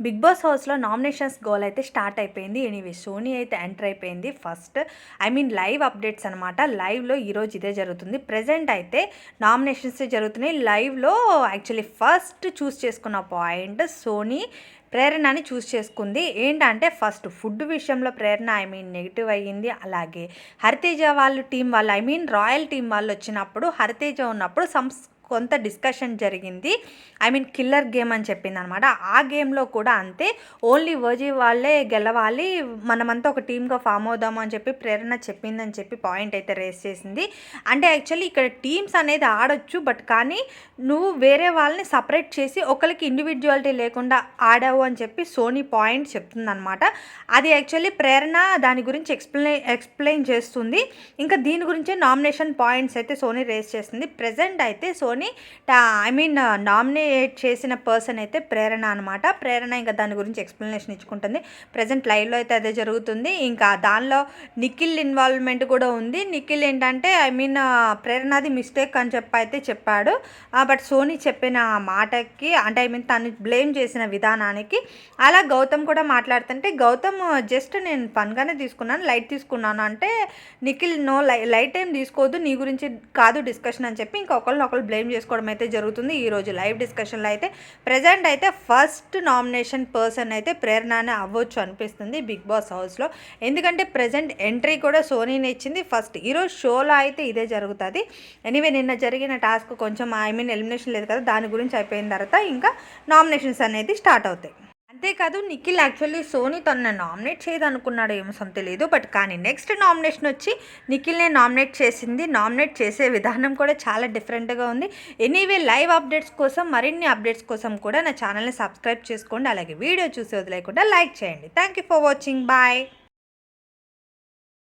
Big boss హౌస్లో nominations గోల్ అయితే స్టార్ట్ అయిపోయింది. ఎనీవే సోనీ అయితే ఎంటర్ అయిపోయింది first. I mean live updates అనమాట లైవ్లో ఈరోజు ఇదే జరుగుతుంది. ప్రజెంట్ అయితే నామినేషన్స్ జరుగుతున్నాయి. లైవ్లో యాక్చువల్లీ ఫస్ట్ చూస్ చేసుకున్న పాయింట్ సోనీ ప్రేరణని చూస్ చేసుకుంది. ఏంటంటే ఫస్ట్ ఫుడ్ విషయంలో ప్రేరణ ఐ మీన్ నెగిటివ్ అయ్యింది. అలాగే హరితేజ వాళ్ళు టీం వాళ్ళు ఐ మీన్ రాయల్ టీం వాళ్ళు వచ్చినప్పుడు హరితేజ ఉన్నప్పుడు సంస్ కొంత డిస్కషన్ జరిగింది. ఐ మీన్ కిల్లర్ గేమ్ అని చెప్పింది అనమాట ఆ గేమ్లో కూడా అంతే. ఓన్లీ వర్జీ వాళ్ళే గెలవాలి. మనమంతా ఒక టీమ్గా ఫామ్ అవుదాము అని చెప్పి ప్రేరణ చెప్పిందని చెప్పి పాయింట్ అయితే రేస్ చేసింది. అంటే యాక్చువల్లీ ఇక్కడ టీమ్స్ అనేది ఆడొచ్చు బట్ కానీ నువ్వు వేరే వాళ్ళని సపరేట్ చేసి ఒకరికి ఇండివిజువాలిటీ లేకుండా ఆడావు అని చెప్పి సోనీ పాయింట్ చెప్తుందనమాట. అది యాక్చువల్లీ ప్రేరణ దాని గురించి ఎక్స్ప్లెయిన్ ఎక్స్ప్లెయిన్ చేస్తుంది. ఇంకా దీని గురించే నామినేషన్ పాయింట్స్ అయితే సోనీ రేస్ చేస్తుంది ప్రజెంట్ అయితే సోనీ ఐ మీన్ నామినేట్ చేసిన పర్సన్ అయితే ప్రేరణ అనమాట ప్రేరణ ఇంకా దాని గురించి ఎక్స్ప్లెనేషన్ ఇచ్చుకుంటుంది. ప్రజెంట్ లైవ్లో అయితే అదే జరుగుతుంది. ఇంకా దానిలో నిఖిల్ ఇన్వాల్వ్మెంట్ కూడా ఉంది. నిఖిల్ ఏంటంటే ఐ మీన్ uh, ప్రేరణది మిస్టేక్ అని చెప్పి అయితే చెప్పాడు. బట్ సోనీ చెప్పిన మాటకి అంటే ఐ మీన్ తను బ్లేమ్ చేసిన విధానానికి అలా గౌతమ్ కూడా మాట్లాడుతుంటే గౌతమ్ uh, జస్ట్ నేను ఫన్గానే తీసుకున్నాను లైట్ తీసుకున్నాను. అంటే నిఖిల్ నో లై లైట్ ఏం తీసుకోవద్దు నీ గురించి కాదు డిస్కషన్ అని చెప్పి ఇంకొకళ్ళు ఒకళ్ళు బ్లేమ్ చేసుకోవడం అయితే జరుగుతుంది. ఈరోజు లైవ్ డిస్కషన్లో అయితే ప్రజెంట్ అయితే ఫస్ట్ నామినేషన్ పర్సన్ అయితే ప్రేరణనే అవ్వచ్చు అనిపిస్తుంది బిగ్ బాస్ హౌస్లో. ఎందుకంటే ప్రజెంట్ ఎంట్రీ కూడా సోనీని ఇచ్చింది. ఫస్ట్ ఈరోజు షోలో అయితే ఇదే జరుగుతుంది. ఎనీవే నిన్న జరిగిన టాస్క్ కొంచెం ఐ మీన్ ఎలిమినేషన్ లేదు కదా దాని గురించి అయిపోయిన తర్వాత ఇంకా నామినేషన్స్ అనేది స్టార్ట్ అవుతాయి. అంతేకాదు నిఖిల్ యాక్చువల్లీ సోనీ తనని నామినేట్ చేయదనుకున్నాడు ఏమో తెలియదు బట్ కానీ నెక్స్ట్ నామినేషన్ వచ్చి నిఖిల్నే నామినేట్ చేసింది. నామినేట్ చేసే విధానం కూడా చాలా డిఫరెంట్గా ఉంది. ఎనీవే లైవ్ అప్డేట్స్ కోసం మరిన్ని అప్డేట్స్ కోసం కూడా నా ఛానల్ని సబ్స్క్రైబ్ చేసుకోండి. అలాగే వీడియో చూసి వదిలేకుండా లైక్ చేయండి. Thank you for watching. Bye.